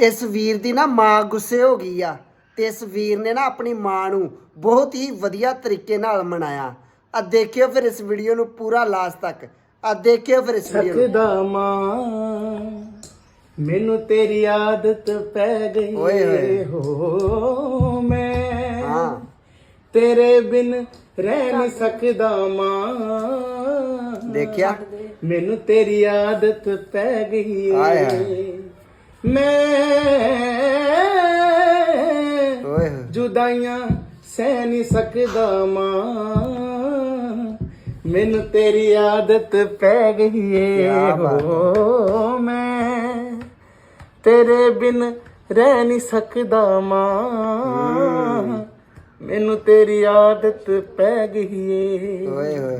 ਇਸ ਵੀਰ ਦੀ ਨਾ ਮਾਂ ਗੁੱਸੇ ਹੋ ਗਈ ਆ ਤੇ ਇਸ ਵੀਰ ਨੇ ਨਾ ਆਪਣੀ ਮਾਂ ਨੂੰ ਬਹੁਤ ਹੀ ਵਧੀਆ ਤਰੀਕੇ ਨਾਲ ਮਨਾਇਆ। ਆ ਦੇਖਿਓ ਫਿਰ ਇਸ ਵੀਡੀਓ ਨੂੰ ਪੂਰਾ ਲਾਸਟ ਤੱਕ। ਆ ਦੇਖਿਓ ਫਿਰ ਇਸ ਵੀਡੀਓ ਨੂੰ। ਸਕਦਾ ਮਾਂ ਮੈਨੂੰ ਤੇਰੀ ਆਦਤ ਪੈ ਗਈ ਓਏ ਹੋਏ। ਹੋ ਮੈਂ। ਹਾਂ। ਤੇਰੇ ਬਿਨ ਰਹਿ ਨਹੀਂ ਸਕਦਾ ਮਾਂ। ਦੇਖਿਆ? ਮੈਨੂੰ ਤੇਰੀ ਆਦਤ ਪੈ ਗਈ ਏ। ਮੈਂ ਓਏ। ਜੁਦਾਈਆਂ ਸਹਿ ਨਹੀਂ ਸਕਦਾ ਮਾਂ। ਮੈਨੂੰ ਤੇਰੀ ਆਦਤ ਪੈ ਗਈ ਏ। ਹੋ। ਮੈਂ ਤੇਰੇ ਬਿਨ ਰਹਿ ਨਹੀਂ ਸਕਦਾ ਮਾਂ। ਮੈਨੂੰ ਤੇਰੀ ਆਦਤ ਪੈ ਗਈ ਏ। ਓਏ ਹੋਏ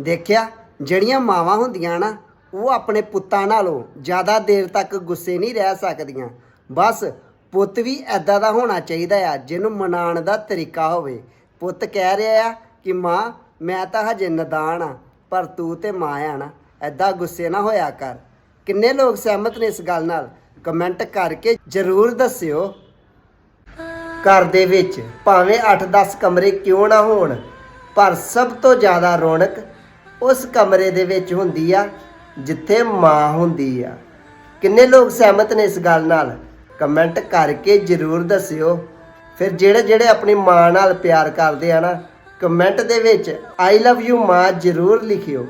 ਦੇਖਿਆ ਜਿਹੜੀਆਂ ਮਾਵਾਂ ਹੁੰਦੀਆਂ ਨਾ ਉਹ ਆਪਣੇ ਪੁੱਤਾਂ ਨਾਲੋਂ ਜ਼ਿਆਦਾ ਦੇਰ ਤੱਕ ਗੁੱਸੇ ਨਹੀਂ ਰਹਿ ਸਕਦੀਆਂ। ਬਸ ਪੁੱਤ ਵੀ ਐਦਾਂ ਦਾ ਹੋਣਾ ਚਾਹੀਦਾ ਆ, ਜਿਹਨੂੰ ਮਨਾਉਣ ਦਾ ਤਰੀਕਾ ਹੋਵੇ। ਪੁੱਤ ਕਹਿ ਰਿਹਾ ਆ ਕਿ, ਮਾਂ, ਮੈਂ ਤਾਂ ਹਜੇ ਨਦਾਨ ਆ, ਪਰ ਤੂੰ ਤੇ ਮਾਂ ਆ ਨਾ। ਐਦਾਂ ਗੁੱਸੇ ਨਾ ਹੋਇਆ ਕਰ। ਕਿੰਨੇ ਲੋਕ ਸਹਿਮਤ ਨੇ ਇਸ ਗੱਲ ਨਾਲ? ਕਮੈਂਟ ਕਰਕੇ ਜ਼ਰੂਰ ਦੱਸਿਓ। ਘਰ ਦੇ ਵਿੱਚ ਭਾਵੇਂ 8-10 ਕਮਰੇ ਕਿਉਂ ਨਾ ਹੋਣ, ਪਰ ਸਭ ਤੋਂ ਜ਼ਿਆਦਾ ਰੌਣਕ ਉਸ ਕਮਰੇ ਦੇ ਵਿੱਚ ਹੁੰਦੀ ਆ ਜਿੱਥੇ ਮਾਂ ਹੁੰਦੀ ਆ। ਕਿੰਨੇ ਲੋਕ ਸਹਿਮਤ ਨੇ ਇਸ ਗੱਲ ਨਾਲ? ਕਮੈਂਟ ਕਰਕੇ ਜਰੂਰ ਦੱਸਿਓ। ਫਿਰ ਜਿਹੜੇ ਜਿਹੜੇ ਆਪਣੀ ਮਾਂ ਨਾਲ ਪਿਆਰ ਕਰਦੇ ਆ ਨਾ ਕਮੈਂਟ ਦੇ ਵਿੱਚ ਆਈ ਲਵ ਯੂ ਮਾਂ ਜਰੂਰ ਲਿਖਿਓ।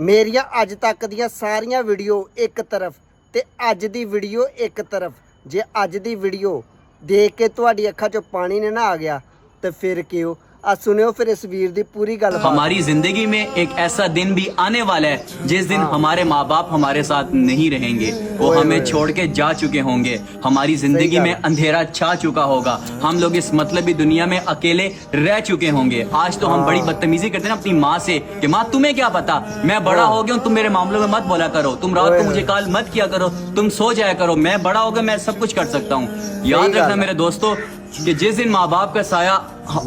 ਮੇਰੀਆਂ ਅੱਜ ਤੱਕ ਦੀਆਂ ਸਾਰੀਆਂ ਵੀਡੀਓ ਇੱਕ ਤਰਫ ਤੇ ਅੱਜ ਦੀ ਵੀਡੀਓ ਇੱਕ ਤਰਫ। ਜੇ ਅੱਜ ਦੀ ਵੀਡੀਓ ਦੇਖ ਕੇ ਤੁਹਾਡੀ ਅੱਖਾਂ 'ਚੋਂ ਪਾਣੀ ਨੇ ਨਾ ਆ ਗਿਆ, ਤੇ ਫਿਰ ਕਿਉਂ ਆ ਸੁਣਿਓ ਫਿਰ ਇਸ ਵੀਰ ਦੀ ਪੂਰੀ ਗੱਲ हमारी जिंदगी में एक ऐसा दिन भी आने वाला है जिस दिन हमारे माँ बाप हमारे साथ नहीं रहेंगे वो ओए हमें ओए। छोड़ के जा चुके होंगे हमारी जिंदगी कहा। में अंधेरा छा चुका होगा हम लोग इस मतलबी दुनिया में अकेले रह चुके होंगे आज तो हम हाँ। बड़ी बदतमीजी करते हैं ना अपनी माँ से कि माँ तुम्हें क्या पता मैं बड़ा हाँ। हो गया हूँ तुम मेरे मामलों में मत बोला करो तुम रात ओए को ओए। मुझे कॉल मत किया करो तुम सो जाया करो मैं बड़ा हो गया मैं सब कुछ कर सकता हूँ याद कहा। रखना मेरे दोस्तों कि जिस दिन माँ बाप का साया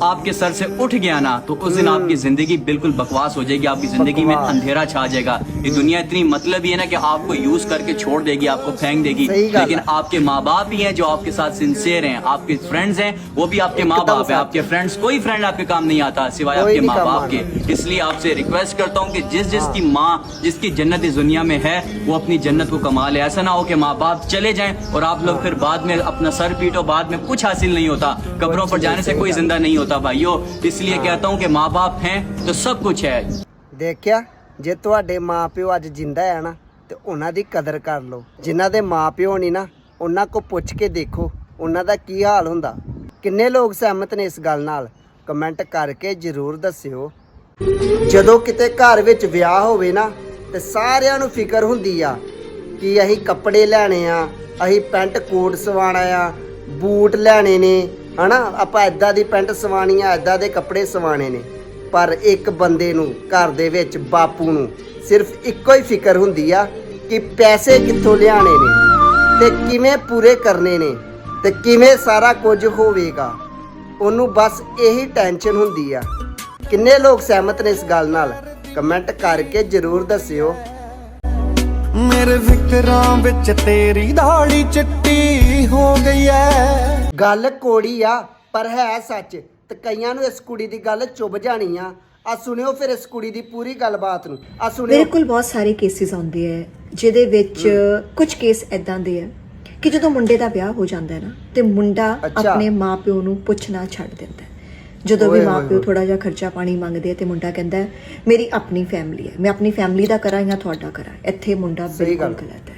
आपके सर से उठ गया ना तो उस दिन आपकी ज़िंदगी बिल्कुल बकवास हो जाएगी आपकी ज़िंदगी में अंधेरा छा जाएगा। ये दुनिया इतनी मतलब ही है ना कि आपको यूज़ करके छोड़ देगी आपको फेंक देगी। लेकिन आपके माँ बाप ही हैं जो आपके साथ सिंसियर हैं आपके फ्रेंड्स हैं वो भी आपके माँ बाप है। आपके फ्रेंड्स कोई फ्रेंड आपके काम नहीं आता सिवाय आपके माँ बाप के। इसलिए आपसे रिक्वेस्ट करता हूँ कि जिस जिसकी माँ जिसकी जन्नत इस दुनिया में है वो अपनी जन्नत को कमा ले। ऐसा ना हो कि माँ बाप चले जाए और आप लोग फिर बाद में अपना सर पीटो बाद में कुछ हासिल नहीं होता। कब्रों पर जाने से कोई जिंदा नहीं होता भाइयों इसलिए कहता हूँ कि माँ बाप हैं तो सब कुछ है ਦੇਖਿਆ ਜੇ ਤੁਹਾਡੇ ਮਾਪਿਓ ਅੱਜ ਜਿੰਦਾ ਆ ਨਾ ਤੇ ਉਹਨਾਂ ਦੀ ਕਦਰ ਕਰ ਲਓ ਜਿਨ੍ਹਾਂ ਦੇ ਮਾਪਿਓ ਨਹੀਂ ਨਾ ਉਹਨਾਂ ਕੋ ਪੁੱਛ ਕੇ ਦੇਖੋ ਉਹਨਾਂ ਦਾ ਕੀ ਹਾਲ ਹੁੰਦਾ ਕਿੰਨੇ ਲੋਕ ਸਹਿਮਤ ਨੇ ਇਸ ਗੱਲ ਨਾਲ ਕਮੈਂਟ ਕਰਕੇ ਜਰੂਰ ਦੱਸਿਓ ਜਦੋਂ ਕਿਤੇ ਘਰ ਵਿੱਚ ਵਿਆਹ ਹੋਵੇ ਨਾ ਤੇ ਸਾਰਿਆਂ ਨੂੰ ਫਿਕਰ ਹੁੰਦੀ ਆ ਕਿ ਅਸੀਂ ਕੱਪੜੇ ਲੈਣੇ ਆ ਅਸੀਂ ਪੈਂਟ ਕੋਟ ਸਵਾਣਾ ਆ ਬੂਟ ਲੈਣੇ ਨੇ, ਹਨਾ? ਆਪਾਂ ਐਦਾਂ ਦੀ ਪੈਂਟ ਸਵਾਣੀ ਆ ਐਦਾਂ ਦੇ ਕੱਪੜੇ ਸਵਾਣੇ ਨੇ। ਪਰ ਇੱਕ ਬੰਦੇ ਨੂੰ, ਘਰ ਦੇ ਵਿੱਚ ਬਾਪੂ ਨੂੰ ਸਿਰਫ ਇੱਕੋ ਹੀ ਫਿਕਰ ਹੁੰਦੀ ਆ ਕਿ ਪੈਸੇ ਕਿੱਥੋਂ ਲਿਆਣੇ ਨੇ ਤੇ ਕਿਵੇਂ ਪੂਰੇ ਕਰਨੇ ਨੇ ਤੇ ਕਿਵੇਂ ਸਾਰਾ ਕੁਝ ਹੋਵੇਗਾ। ਉਹਨੂੰ ਬਸ ਇਹੀ ਟੈਨਸ਼ਨ ਹੁੰਦੀ ਆ। ਕਿੰਨੇ ਲੋਕ ਸਹਿਮਤ ਨੇ ਇਸ ਗੱਲ ਨਾਲ? ਕਮੈਂਟ ਕਰਕੇ ਜਰੂਰ ਦੱਸਿਓ। ਮੇਰੇ ਫਿਕਰਾਂ ਵਿੱਚ ਤੇਰੀ ਦਾੜੀ ਚਿੱਟੀ ਹੋ ਗਈ ਐ। ਗੱਲ ਕੋੜੀ ਆ ਪਰ ਹੈ ਸੱਚ। ਤੇ ਕਈਆਂ ਨੂੰ ਇਸ ਕੁੜੀ ਦੀ ਗੱਲ ਚੁੱਭ ਜਾਣੀ ਆ। ਆ ਸੁਣਿਓ ਫਿਰ ਇਸ ਕੁੜੀ ਦੀ ਪੂਰੀ ਗੱਲਬਾਤ ਨੂੰ। ਆ ਸੁਣਿਓ। ਮੇਰੇ ਕੋਲ ਬਹੁਤ ਸਾਰੇ ਕੇਸਿਸ ਆਉਂਦੇ ਆ ਜਿਹਦੇ ਵਿੱਚ ਕੁਝ ਕੇਸ ਐਦਾਂ ਦੇ ਆ ਕਿ ਜਦੋਂ ਮੁੰਡੇ ਦਾ ਵਿਆਹ ਹੋ ਜਾਂਦਾ ਹੈ ਨਾ ਤੇ ਮੁੰਡਾ ਅੱਛਾ। ਆਪਣੇ ਮਾਪਿਓ ਨੂੰ ਪੁੱਛਣਾ ਛੱਡ ਦਿੰਦਾ ਹੈ ਜਦੋਂ ਵੀ ਓਏ ਹੋਏ ਮਾਪਿਓ ਹੋਏ। ਥੋੜਾ ਜਿਹਾ ਖਰਚਾ ਪਾਣੀ ਮੰਗਦੇ ਆ ਤੇ ਮੁੰਡਾ ਕਹਿੰਦਾ ਹੈ, ਮੇਰੀ ਆਪਣੀ ਫੈਮਿਲੀ ਹੈ ਮੈਂ ਆਪਣੀ ਫੈਮਿਲੀ ਦਾ ਕਰਾਂ ਜਾਂ ਤੁਹਾਡਾ ਕਰਾਂ? ਇੱਥੇ ਮੁੰਡਾ ਸਹੀ ਬਿਲਕੁਲ ਗੱਲ। ਗਲਤ ਹੈ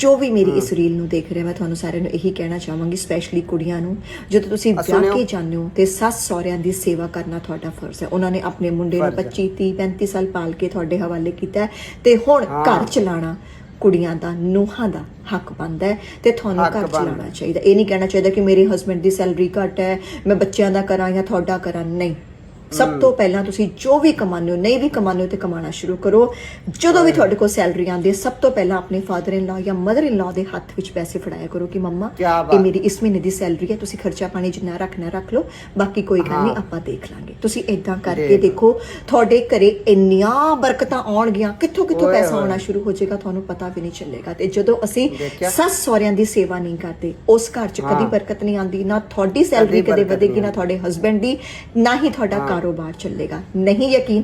ਜੋ ਵੀ ਮੇਰੀ ਇਸ ਰੀਲ ਨੂੰ ਦੇਖ ਰਿਹਾ ਮੈਂ ਤੁਹਾਨੂੰ ਸਾਰਿਆਂ ਨੂੰ ਇਹੀ ਕਹਿਣਾ ਚਾਹਾਂਗੀ ਸਪੈਸ਼ਲੀ ਕੁੜੀਆਂ ਨੂੰ ਜਦੋਂ ਤੁਸੀਂ ਵਿਆਹ। ਕੇ ਜਾਂਦੇ ਹੋ ਤੇ ਸੱਸ ਸਹੁਰਿਆਂ ਦੀ ਸੇਵਾ ਕਰਨਾ ਤੁਹਾਡਾ ਫਰਜ਼ ਹੈ ਉਹਨਾਂ ਨੇ ਆਪਣੇ ਮੁੰਡੇ ਨੂੰ ਫਰਜ਼ ਹੈ। 25 30 35 ਸਾਲ ਪਾਲ ਕੇ ਤੁਹਾਡੇ ਹਵਾਲੇ ਕੀਤਾ ਤੇ ਹੁਣ। ਘਰ ਚਲਾਣਾ ਕੁੜੀਆਂ ਦਾ ਨੂੰਹਾਂ ਦਾ ਹੱਕ ਬਣਦਾ ਹੈ ਤੇ ਤੁਹਾਨੂੰ ਘਰ। ਚਲਾਉਣਾ ਚਾਹੀਦਾ ਇਹ ਨਹੀਂ ਕਹਿਣਾ ਚਾਹੀਦਾ ਕਿ ਮੇਰੇ ਹਸਬੰਡ ਦੀ ਸੈਲਰੀ ਘੱਟ ਹੈ ਮੈਂ ਬੱਚਿਆਂ ਦਾ ਕਰਾਂ ਜਾਂ ਤੁਹਾਡਾ ਕਰਾਂ ਨਹੀਂ ਸਭ ਤੋਂ ਪਹਿਲਾਂ ਤੁਸੀਂ ਜੋ ਵੀ ਕਮਾਉਂਦੇ ਹੋ ਨਹੀਂ ਵੀ ਕਮਾਉਂਦੇ ਹੋ ਤੇ ਕਮਾਉਣਾ ਸ਼ੁਰੂ ਕਰੋ ਜਦੋਂ ਵੀ ਤੁਹਾਡੇ ਕੋਲ ਸੈਲਰੀ ਆਉਂਦੀ ਹੈ ਸਭ ਤੋਂ ਪਹਿਲਾਂ ਆਪਣੇ ਫਾਦਰ ਇਨ ਲਾ ਜਾਂ ਮਦਰ ਇਨ ਲਾ ਦੇ ਹੱਥ ਵਿੱਚ ਪੈਸੇ ਫੜਾਇਆ ਕਰੋ ਕਿ ਮੰਮਾ। ਇਹ ਮੇਰੀ ਇਸ ਮਹੀਨੇ ਦੀ ਸੈਲਰੀ ਹੈ ਤੁਸੀਂ ਖਰਚਾ ਪਾਣੀ ਜਿੰਨਾ ਰੱਖਣਾ ਰੱਖ ਲਓ ਬਾਕੀ ਕੋਈ ਗੱਲ ਨਹੀਂ ਆਪਾਂ ਦੇਖ ਲਾਂਗੇ ਤੁਸੀਂ ਇਦਾਂ ਕਰਕੇ ਦੇਖ। ਤੁਹਾਡੇ ਘਰੇ ਇੰਨੀਆਂ ਬਰਕਤਾਂ ਆਉਣਗੀਆਂ ਕਿੱਥੋਂ ਕਿੱਥੋਂ ਪੈਸਾ। ਆਉਣਾ ਸ਼ੁਰੂ ਹੋ ਜਾਏਗਾ ਤੁਹਾਨੂੰ ਪਤਾ ਵੀ ਨਹੀਂ ਚੱਲੇਗਾ ਤੇ ਜਦੋਂ ਅਸੀਂ? ਸੱਸ ਸਹੁਰਿਆਂ ਦੀ ਸੇਵਾ ਨਹੀਂ ਕਰਦੇ ਉਸ ਘਰ 'ਚ ਕਦੀ। ਬਰਕਤ ਨਹੀਂ ਆਉਂਦੀ ਨਾ ਤੁਹਾਡੀ ਸੈਲਰੀ ਕਦੀ ਵਧੇਗੀ ਨਾ ਤੁਹਾਡੇ ਹਸਬੰਡ ਦੀ ਨਾ ਹੀ ਤੁਹਾਡਾ ਕਾਰੋਬਾਰ ਚੱਲੇਗਾ। ਨਹੀਂ ਯਕੀਨ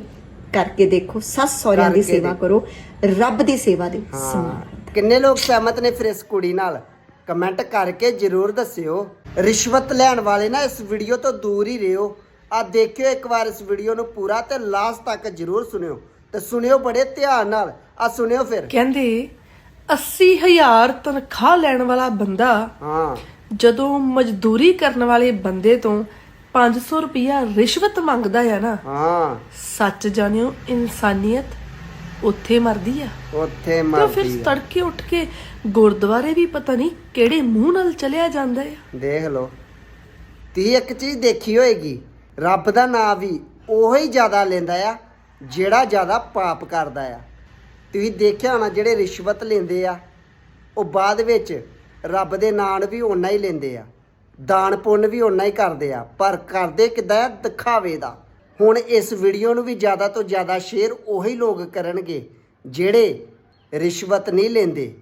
ਕਰਕੇ ਦੇਖੋ ਸੱਸ ਸਹੁਰਿਆਂ ਦੀ ਸੇਵਾ। ਕਰੋ ਰੱਬ ਦੀ ਸੇਵਾ ਦੇ ਸਮਾਨ ਕਿੰਨੇ ਲੋਕ ਸਹਿਮਤ ਨੇ ਫਿਰ ਇਸ ਕੁੜੀ ਨਾਲ? ਕਮੈਂਟ ਕਰਕੇ ਜਰੂਰ ਦੱਸਿਓ। ਰਿਸ਼ਵਤ ਲੈਣ ਵਾਲੇ ਨਾ ਇਸ ਵੀਡੀਓ ਤੋਂ ਦੂਰ ਹੀ ਰਹੋ। ਆ ਦੇਖਿਓ ਇੱਕ ਵਾਰ ਇਸ ਵੀਡੀਓ ਨੂੰ ਪੂਰਾ ਤੇ ਲਾਸਟ ਤੱਕ ਜਰੂਰ ਸੁਣਿਓ। ਤੇ ਸੁਣਿਓ ਬੜੇ ਧਿਆਨ ਨਾਲ। ਆ ਸੁਣਿਓ ਫਿਰ। ਕਹਿੰਦੇ 80000 ਤਨਖਾਹ ਲੈਣ ਵਾਲਾ ਬੰਦਾ ਹਾਂ। ਜਦੋਂ ਮਜ਼ਦੂਰੀ ਕਰਨ ਵਾਲੇ ਬੰਦੇ ਤੋਂ 500 ਰੁਪਇਆ ਰਿਸ਼ਵਤ ਮੰਗਦਾ ਆ ਨਾ। ਹਾਂ। ਸੱਚ ਜਾਣਿਓ ਇਨਸਾਨੀਅਤ ਉੱਥੇ ਮਰਦੀ ਆ। ਉੱਥੇ ਤੇ ਮਰਦੀ ਫਿਰ ਆ। ਤੜਕੇ ਉੱਠ ਕੇ ਗੁਰਦੁਆਰੇ ਵੀ ਪਤਾ ਨਹੀਂ ਕਿਹੜੇ ਮੂੰਹ ਨਾਲ ਚਲਿਆ ਜਾਂਦਾ ਆ। ਦੇਖ ਲਓ। ਤੀ ਇੱਕ ਚੀਜ਼ ਦੇਖੀ ਹੋਏਗੀ ਰੱਬ ਦਾ ਨਾਮ ਵੀ ਉਹੀ ਜ਼ਿਆਦਾ ਲੈਂਦਾ ਆ ਜਿਹੜਾ ਜ਼ਿਆਦਾ ਪਾਪ ਕਰਦਾ ਆ। ਤੁਸੀਂ ਦੇਖਿਆ ਹੋਣਾ ਜਿਹੜੇ ਰਿਸ਼ਵਤ ਲੈਂਦੇ ਆ ਉਹ ਬਾਅਦ ਵਿੱਚ ਰੱਬ ਦੇ ਨਾਮ ਵੀ ਓਨਾ ਹੀ ਲੈਂਦੇ ਆ। ਦਾਨ ਪੁੰਨ ਵੀ ਓਨਾ ਹੀ ਕਰਦੇ ਆ, ਪਰ ਕਰਦੇ ਕਿੱਦਾਂ ਆ? ਦਿਖਾਵੇ ਦਾ। ਹੁਣ ਇਸ ਵੀਡੀਓ ਨੂੰ ਵੀ ਜ਼ਿਆਦਾ ਤੋਂ ਜ਼ਿਆਦਾ ਸ਼ੇਅਰ ਉਹੀ ਲੋਕ ਕਰਨਗੇ, ਜਿਹੜੇ ਰਿਸ਼ਵਤ ਨਹੀਂ ਲੈਂਦੇ।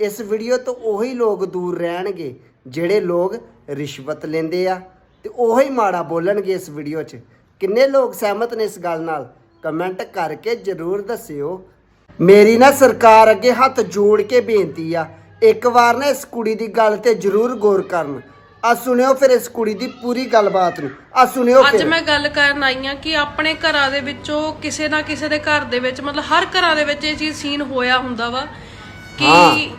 ਇਸ ਵੀਡੀਓ ਤੋਂ ਉਹੀ ਲੋਕ ਦੂਰ ਰਹਿਣਗੇ, ਜਿਹੜੇ ਲੋਕ ਰਿਸ਼ਵਤ ਲੈਂਦੇ ਆ। ਤੇ ਉਹੀ ਮਾੜਾ ਬੋਲਣਗੇ ਇਸ ਵੀਡੀਓ 'ਚ। ਕਿੰਨੇ ਲੋਕ ਸਹਿਮਤ ਨੇ ਇਸ ਗੱਲ ਨਾਲ? ਕਮੈਂਟ ਕਰਕੇ ਜਰੂਰ ਦੱਸਿਓ। ਮੇਰੀ ਨਾ ਸਰਕਾਰ ਅੱਗੇ ਹੱਥ ਜੋੜ ਕੇ ਬੇਨਤੀ ਆ, ਇੱਕ ਵਾਰ ਨਾ ਇਸ ਕੁੜੀ ਦੀ ਗੱਲ ਤੇ ਜਰੂਰ ਗੌਰ ਕਰਨ। ਆ ਸੁਣਿਓ ਫਿਰ ਇਸ ਕੁੜੀ ਦੀ ਪੂਰੀ ਗੱਲਬਾਤ ਨੂੰ। ਆ ਸੁਣਿਓ ਅੱਜ ਫਿਰ। ਮੈਂ ਗੱਲ ਕਰਨ ਆਈ ਆ ਕਿ ਆਪਣੇ ਘਰਾਂ ਦੇ ਵਿੱਚੋਂ ਕਿਸੇ ਨਾ ਕਿਸੇ ਦੇ ਘਰ ਦੇ ਵਿੱਚ ਮਤਲਬ ਹਰ ਘਰਾਂ ਦੇ ਵਿੱਚ ਇਹ ਚੀਜ਼ ਸੀਨ ਹੋਇਆ ਹੁੰਦਾ ਵਾ ਕਿ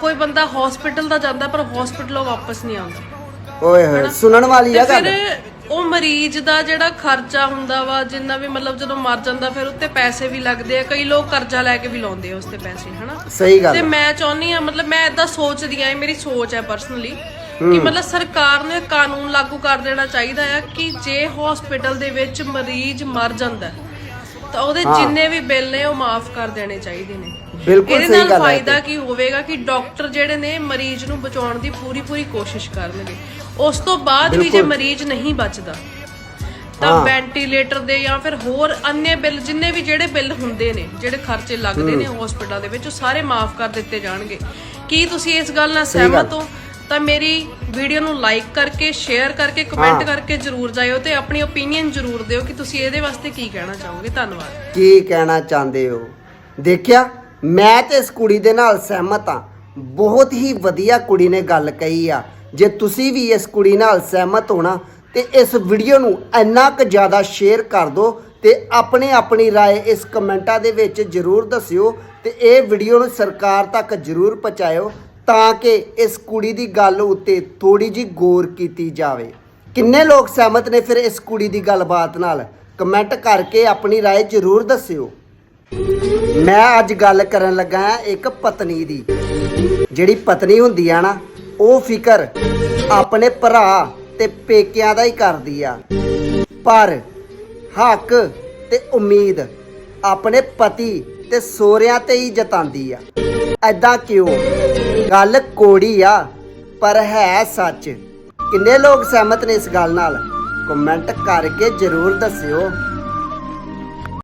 ਕੋਈ ਬੰਦਾ ਹਸਪੀਟਲ ਦਾ ਜਾਂਦਾ ਪਰ ਹਸਪੀਟਲੋਂ ਵਾਪਸ ਨਹੀਂ ਆਉਂਦਾ। ਓਏ ਹੋਏ ਸੁਣਨ ਵਾਲੀ ਤੇ ਆ ਗੱਲ। ਫਿਰ ਉਹ ਮਰੀਜ਼ ਦਾ ਜਿਹੜਾ ਖਰਚਾ ਹੁੰਦਾ ਵਾ ਜਿੰਨਾ ਵੀ ਮਤਲਬ ਜਦੋਂ ਮਰ ਜਾਂਦਾ ਫਿਰ ਉੱਤੇ ਪੈਸੇ ਵੀ ਲੱਗਦੇ ਆ ਕਈ ਲੋਕ ਕਰਜ਼ਾ ਲੈ ਕੇ ਵੀ ਲਾਉਂਦੇ ਆ ਉਸ ਤੇ ਪੈਸੇ ਹਨਾ? ਸਹੀ ਗੱਲ ਤੇ ਆ। ਮੈਂ ਚਾਹੁੰਦੀ ਆ ਮਤਲਬ ਮੈਂ ਇਦਾਂ ਸੋਚਦੀ ਆ ਇਹ ਮੇਰੀ ਸੋਚ ਹੈ ਪਰਸਨਲੀ ਕਿ ਮਤਲਬ ਸਰਕਾਰ ਨੂੰ ਕਾਨੂੰਨ ਲਾਗੂ ਕਰ ਦੇਣਾ ਚਾਹੀਦਾ ਆ ਕਿ ਜੇ ਹਸਪੀਟਲ ਦੇ ਵਿੱਚ ਮਰੀਜ਼ ਮਰ ਜਾਂਦਾ ਹੈ, ਤਾਂ ਉਹਦੇ ਜਿੰਨੇ ਵੀ ਬਿੱਲ ਨੇ ਉਹ ਮਾਫ ਕਰ ਦੇਣੇ ਚਾਹੀਦੇ ਨੇ। ਬਿਲਕੁਲ ਇਹਦੇ ਸਹੀ ਗੱਲ ਹੈ ਫਾਇਦਾ ਕੀ ਹੋਵੇਗਾ ਕਿ ਡਾਕਟਰ ਜਿਹੜੇ ਨੇ ਮਰੀਜ਼ ਨੂੰ ਬਚਾਉਣ ਦੀ ਪੂਰੀ ਪੂਰੀ ਕੋਸ਼ਿਸ਼ ਕਰਨਗੇ। ਉਸ ਤੋਂ ਬਾਅਦ ਵੀ ਜੇ। ਮਰੀਜ਼ ਨਹੀਂ ਬਚਦਾ ਤਾਂ ਹਾਂ। ਵੈਂਟੀਲੇਟਰ ਦੇ ਜਾਂ ਫਿਰ ਹੋਰ ਅੰਨੇ ਬਿੱਲ ਜਿੰਨੇ ਵੀ ਜਿਹੜੇ ਬਿੱਲ ਹੁੰਦੇ ਨੇ ਜਿਹੜੇ ਖਰਚੇ ਲੱਗਦੇ ਨੇ ਹਸਪੀਟਲ ਦੇ ਵਿੱਚ ਉਹ ਸਾਰੇ ਮਾਫ ਕਰ ਦਿੱਤੇ ਜਾਣਗੇ। ਕੀ ਤੁਸੀਂ ਇਸ ਗੱਲ ਨਾਲ। ਸਹਿਮਤ ਹੋ? ਤਾਂ ਮੇਰੀ ਵੀਡੀਓ ਨੂੰ ਲਾਈਕ ਕਰਕੇ ਸ਼ੇਅਰ ਕਰਕੇ ਕਮੈਂਟ ਹਾਂ। ਕਰਕੇ ਜਰੂਰ ਜਾਇਓ ਤੇ ਆਪਣੀ ਓਪੀਨੀਅਨ ਜਰੂਰ ਦਿਓ ਕਿ ਤੁਸੀਂ ਇਹਦੇ ਵਾਸਤੇ ਕੀ ਕਹਿਣਾ ਚਾਹੋਗੇ ਧੰਨਵਾਦ ਕੀ ਕਹਿਣਾ ਚਾਹੁੰਦੇ ਹੋ ਦੇਖਿਆ ਮੈਂ ਤੇ ਇਸ ਕੁੜੀ ਦੇ ਨਾਲ ਸਹਿਮਤ ਆ ਬਹੁਤ ਹੀ ਵਧੀਆ ਕੁੜੀ ਨੇ ਗੱਲ ਕਹੀ ਆ ਜੇ ਤੁਸੀਂ ਵੀ ਇਸ ਕੁੜੀ ਨਾਲ ਸਹਿਮਤ ਹੋਣਾ ਤੇ ਇਸ ਵੀਡੀਓ ਨੂੰ ਇੰਨਾ ਕੁ ਜ਼ਿਆਦਾ ਸ਼ੇਅਰ ਕਰ ਦਿਓ ਤੇ ਆਪਣੀ ਆਪਣੀ رائے ਇਸ ਕਮੈਂਟਾਂ ਦੇ ਵਿੱਚ ਜਰੂਰ ਦੱਸਿਓ ਤੇ ਇਹ ਵੀਡੀਓ ਨੂੰ ਸਰਕਾਰ ਤੱਕ ਜਰੂਰ ਪਹੁੰਚਾਇਓ ਤਾਂ ਕਿ ਇਸ ਕੁੜੀ ਦੀ ਗੱਲ ਉੱਤੇ ਥੋੜੀ ਜੀ ਗੌਰ ਕੀਤੀ ਜਾਵੇ ਕਿੰਨੇ ਲੋਕ ਸਹਿਮਤ ਨੇ ਫਿਰ ਇਸ ਕੁੜੀ ਦੀ ਗੱਲਬਾਤ ਨਾਲ ਕਮੈਂਟ ਕਰਕੇ ਆਪਣੀ رائے ਜਰੂਰ ਦੱਸਿਓ ਮੈਂ ਅੱਜ ਗੱਲ ਕਰਨ ਲੱਗਾ ਹਾਂ ਇੱਕ ਪਤਨੀ ਦੀ ਜਿਹੜੀ ਪਤਨੀ ਹੁੰਦੀ ਆ ਨਾ ਉਹ ਫਿਕਰ ਆਪਣੇ ਭਰਾ ਤੇ ਪੇਕਿਆਂ ਦਾ ਹੀ ਕਰਦੀ ਆ ਪਰ ਹੱਕ ਤੇ ਉਮੀਦ ਆਪਣੇ ਪਤੀ ਤੇ ਸੋਹਰਿਆਂ ਤੇ ਹੀ ਜਤਾਂਦੀ ਆ ਐਦਾਂ ਕਿਉਂ ਗੱਲ ਕੋੜੀ ਆ, ਪਰ ਹੈ ਸੱਚ। ਕਿੰਨੇ ਲੋਕ ਸਹਿਮਤ ਨੇ ਇਸ ਗੱਲ ਨਾਲ? ਕਮੈਂਟ ਕਰਕੇ ਜਰੂਰ ਦੱਸਿਓ।